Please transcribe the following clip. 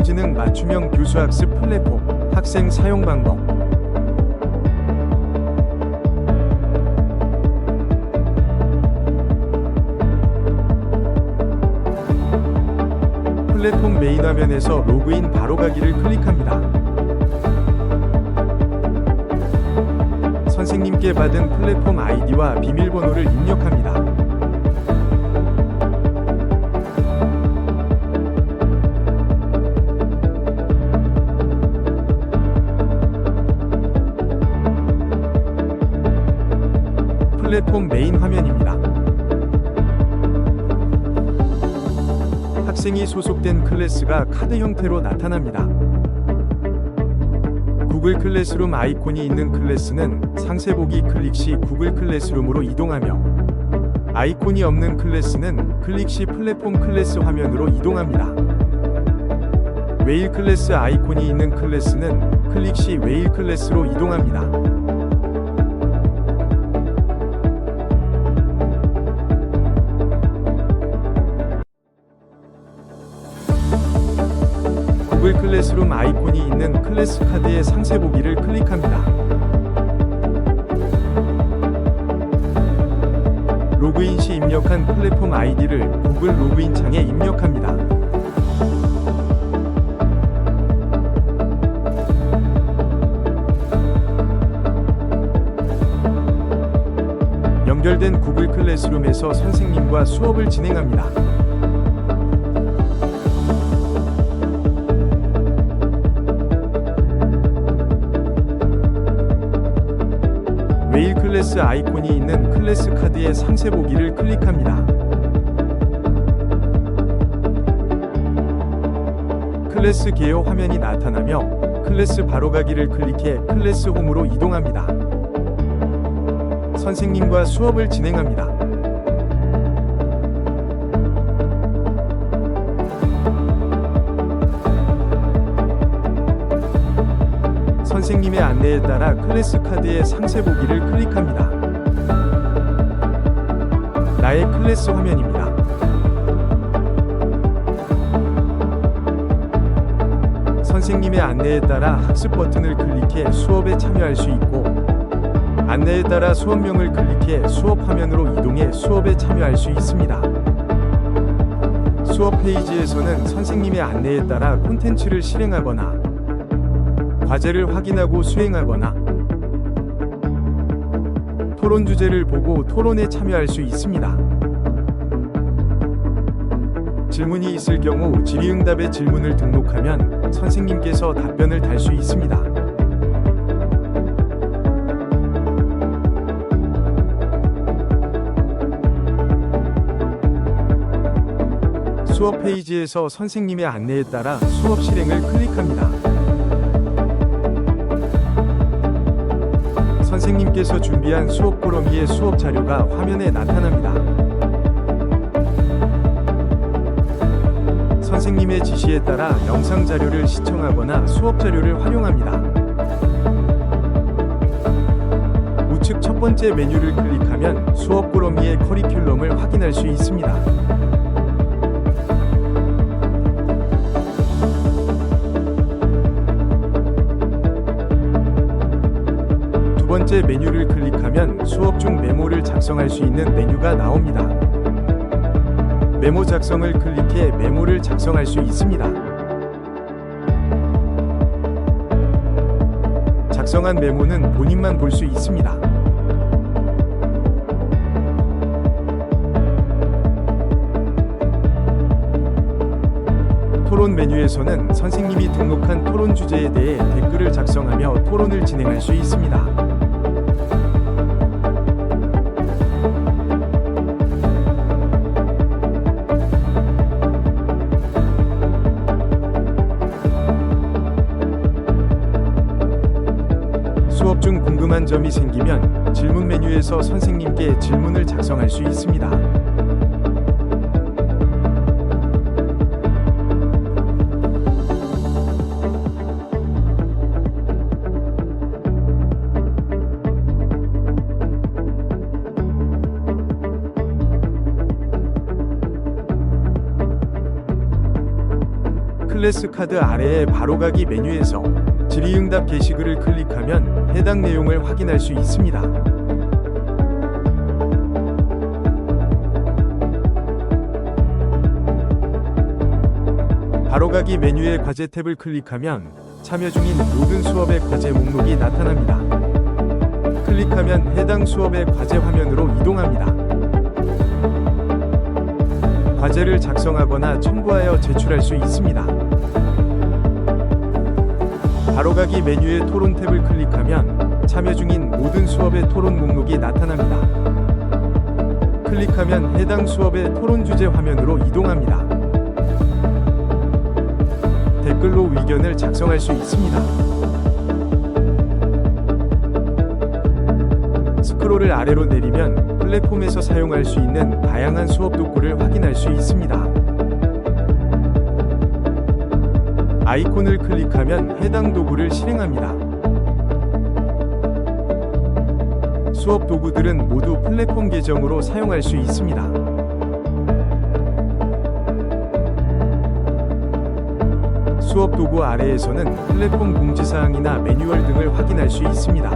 인공지능 맞춤형 교수학습 플랫폼 학생 사용 방법 플랫폼 메인 화면에서 로그인 바로 가기를 클릭합니다. 선생님께 받은 플랫폼 아이디와 비밀번호를 입력합니다. 플랫폼 메인 화면입니다. 학생이 소속된 클래스가 카드 형태로 나타납니다. 구글 클래스룸 아이콘이 있는 클래스는 상세 보기 클릭 시 구글 클래스룸으로 이동하며 아이콘이 없는 클래스는 클릭 시 플랫폼 클래스 화면으로 이동합니다. 웨일 클래스 아이콘이 있는 클래스는 클릭 시 웨일 클래스로 이동합니다. 클래스룸 아이콘이 있는 클래스 카드의 상세 보기를 클릭합니다. 로그인 시 입력한 플랫폼 아이디를 구글 로그인 창에 입력합니다. 연결된 구글 클래스룸에서 선생님과 수업을 진행합니다. 클래스 아이콘이 있는 클래스 카드의 상세 보기를 클릭합니다. 클래스 개요 화면이 나타나며 클래스 바로가기를 클릭해 클래스 홈으로 이동합니다. 선생님과 수업을 진행합니다. 선생님의 안내에 따라 클래스 카드의 상세 보기를 클릭합니다. 나의 클래스 화면입니다. 선생님의 안내에 따라 학습 버튼을 클릭해 수업에 참여할 수 있고 안내에 따라 수업명을 클릭해 수업 화면으로 이동해 수업에 참여할 수 있습니다. 수업 페이지에서는 선생님의 안내에 따라 콘텐츠를 실행하거나 과제를 확인하고 수행하거나 토론 주제를 보고 토론에 참여할 수 있습니다. 질문이 있을 경우 질의응답의 질문을 등록하면 선생님께서 답변을 달 수 있습니다. 수업 페이지에서 선생님의 안내에 따라 수업 실행을 클릭합니다. 선생님께서 준비한 수업 꾸러미의 수업 자료가 화면에 나타납니다. 선생님의 지시에 따라 영상 자료를 시청하거나 수업 자료를 활용합니다. 우측 첫 번째 메뉴를 클릭하면 수업 꾸러미의 커리큘럼을 확인할 수 있습니다. 번째 메뉴를 클릭하면 수업 중 메모를 작성할 수 있는 메뉴가 나옵니다. 메모 작성을 클릭해 메모를 작성할 수 있습니다. 작성한 메모는 본인만 볼 수 있습니다. 토론 메뉴에서는 선생님이 등록한 토론 주제에 대해 댓글을 작성하며 토론을 진행할 수 있습니다. 궁금한 점이 생기면 질문 메뉴에서 선생님께 질문을 작성할 수 있습니다. 클래스 카드 아래의 바로가기 메뉴에서 질의응답 게시글을 클릭하면 해당 내용을 확인할 수 있습니다. 바로가기 메뉴의 과제 탭을 클릭하면 참여 중인 모든 수업의 과제 목록이 나타납니다. 클릭하면 해당 수업의 과제 화면으로 이동합니다. 과제를 작성하거나 첨부하여 제출할 수 있습니다. 바로가기 메뉴의 토론 탭을 클릭하면 참여 중인 모든 수업의 토론 목록이 나타납니다. 클릭하면 해당 수업의 토론 주제 화면으로 이동합니다. 댓글로 의견을 작성할 수 있습니다. 스크롤을 아래로 내리면 플랫폼에서 사용할 수 있는 다양한 수업 도구를 확인할 수 있습니다. 아이콘을 클릭하면 해당 도구를 실행합니다. 수업 도구들은 모두 플랫폼 계정으로 사용할 수 있습니다. 수업 도구 아래에서는 플랫폼 공지사항이나 매뉴얼 등을 확인할 수 있습니다.